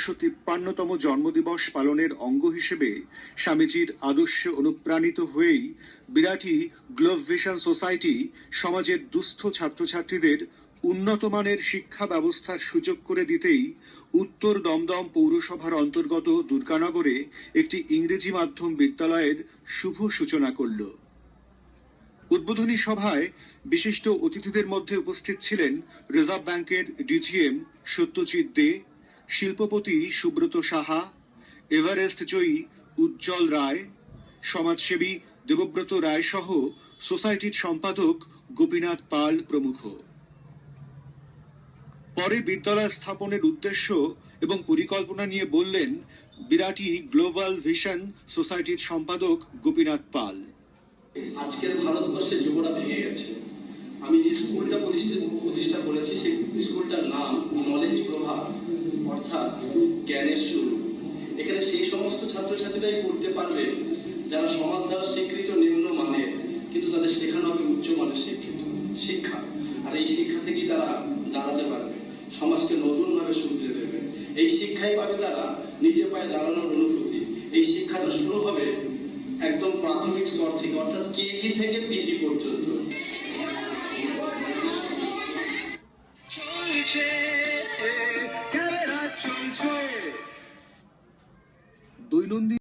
একশো তিপ্পান্নতম জন্মদিবস পালনের অঙ্গ হিসেবে স্বামীজির আদর্শে অনুপ্রাণিত হয়েই বিরাটি গ্লোভ ভিশন সোসাইটি সমাজের দুস্থ ছাত্রছাত্রীদের উন্নত মানের শিক্ষা ব্যবস্থার সুযোগ করে দিতেই উত্তর দমদম পৌরসভার অন্তর্গত দুর্গানগরে একটি ইংরেজি মাধ্যম বিদ্যালয়ের শুভ সূচনা করল। উদ্বোধনী সভায় বিশিষ্ট অতিথিদের মধ্যে উপস্থিত ছিলেন রিজার্ভ ব্যাংকের ডিজিএম সত্যজিৎ দে শিল্পপতি সুব্রত সাহা, এভারেস্ট জয়ী উজ্জ্বল রায়, সমাজসেবী দেবব্রত রায় সহ সোসাইটির সম্পাদক গোপীনাথ পাল প্রমুখ। পরে বিদ্যালয় স্থাপনের উদ্দেশ্য এবং পরিকল্পনা নিয়ে বললেন বিরাটি গ্লোবাল ভিশন সোসাইটির সম্পাদক গোপীনাথ পাল। আজকের ভারতবর্ষে যুবরা ভেঙে গেছে। আমি যে স্কুলটা প্রতিষ্ঠা করেছি, সেই স্কুলটার নাম নলেজ শুরু এখানে সেই সমস্ত ছাত্রছাত্রীরাই পড়তে পারবে যারা সমাজ দ্বারা স্বীকৃত নিম্ন মানের, কিন্তু তাদের শেখানো হবে উচ্চ মানের শিক্ষিত শিক্ষা। আর এই শিক্ষা থেকেই তারা দাঁড়াতে পারবে, সমাজকে নতুনভাবে শুধরে দেবে। এই শিক্ষাই পাবে তারা নিজের পায়ে দাঁড়ানোর অনুভূতি। এই শিক্ষাটা শুরু হবে একদম প্রাথমিক স্তর থেকে, অর্থাৎ কেজি থেকে পিজি পর্যন্ত। চলছে Dundee